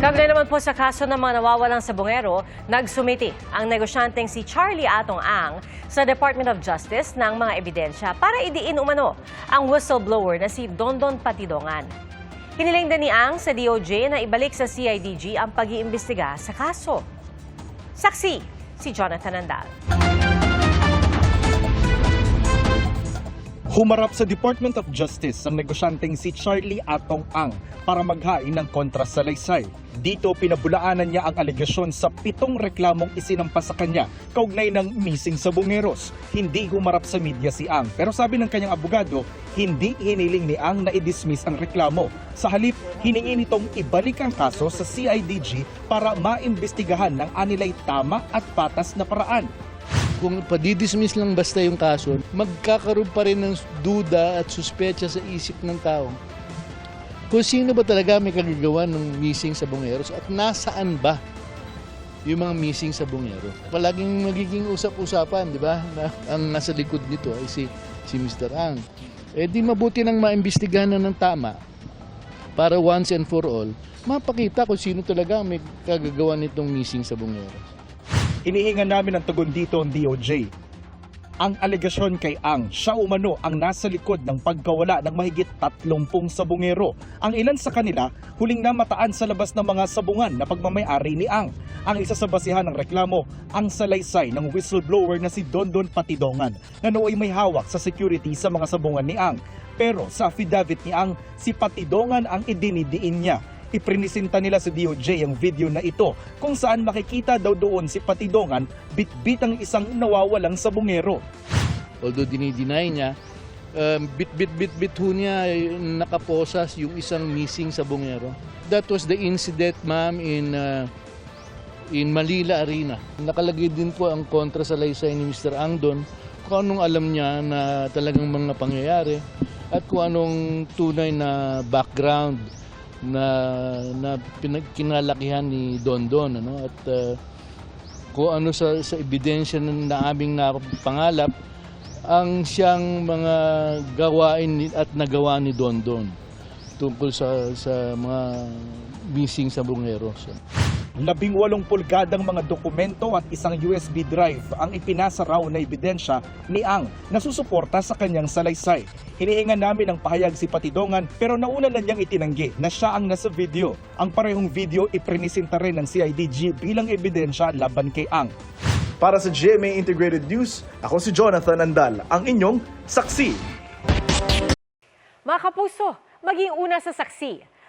Kaugnay naman po sa kaso ng mga nawawalang sabongero, nagsumiti ang negosyanteng si Charlie Atong Ang sa Department of Justice ng mga ebidensya para idiin umano ang whistleblower na si Dondon Patidongan. Hiniling din ni Ang sa DOJ na ibalik sa CIDG ang pag-iimbestiga sa kaso. Saksi, si Jonathan Andal. Humarap sa Department of Justice ang negosyanteng si Charlie Atong Ang para maghain ng kontra sa Laysay. Dito pinabulaanan niya ang alegasyon sa pitong reklamong isinampa sa kanya kaugnay ng missing sa bungeros. Hindi humarap sa media si Ang pero sabi ng kanyang abogado, hindi hiniling ni Ang na i-dismiss ang reklamo. Sa halip, hiningi nitong ibalik ang kaso sa CIDG para maimbestigahan ng anilay tama at patas na paraan. Kung padidismiss lang basta yung kaso, magkakaroon pa rin ng duda at suspecha sa isip ng tao. Kung sino ba talaga may kagagawa ng missing sa Bungeros at nasaan ba yung mga missing sa Bungero. Palaging magiging usap-usapan, di ba? Na ang nasa likod nito ay si, si Mr. Ang. Eh di mabuti nang maimbestigahan na ng tama para once and for all, mapakita kung sino talaga may kagagawa nitong missing sa Bungero. Hinihingan namin ang tugon dito ang DOJ. Ang alegasyon kay Ang, siya umano ang nasa likod ng pagkawala ng mahigit 30 sabungero. Ang ilan sa kanila, huling namataan sa labas ng mga sabungan na pagmamayari ni Ang. Ang isa sa basihan ng reklamo, ang salaysay ng whistleblower na si Dondon Patidongan na nooy may hawak sa security sa mga sabungan ni Ang. Pero sa affidavit ni Ang, si Patidongan ang idinidiin niya iprinisinta nila sa DOJ ang video na ito kung saan makikita daw doon si Patidongan bitbit ang isang nawawalang sabungero. although dinideny niya, um, bit-bit-bit-bit ho niya eh, nakaposas yung isang missing sa Bungero. That was the incident, ma'am, in uh, in Manila Arena. Nakalagay din po ang kontra sa laysay ni Mr. Angdon kung anong alam niya na talagang mga pangyayari at kung anong tunay na background na na pinag- kinalakihan ni Don Don ano at uh, kung ano sa sa ebidensya na, aming napangalap ang siyang mga gawain at nagawa ni Don Don tungkol sa sa mga missing sa Bungero. Labing walong pulgadang mga dokumento at isang USB drive ang ipinasa raw na ebidensya ni Ang na susuporta sa kanyang salaysay. Hinihingan namin ang pahayag si Patidongan pero nauna na niyang itinanggi na siya ang nasa video. Ang parehong video iprinisinta rin ng CIDG bilang ebidensya laban kay Ang. Para sa GMA Integrated News, ako si Jonathan Andal, ang inyong saksi. Mga kapuso, maging una sa saksi.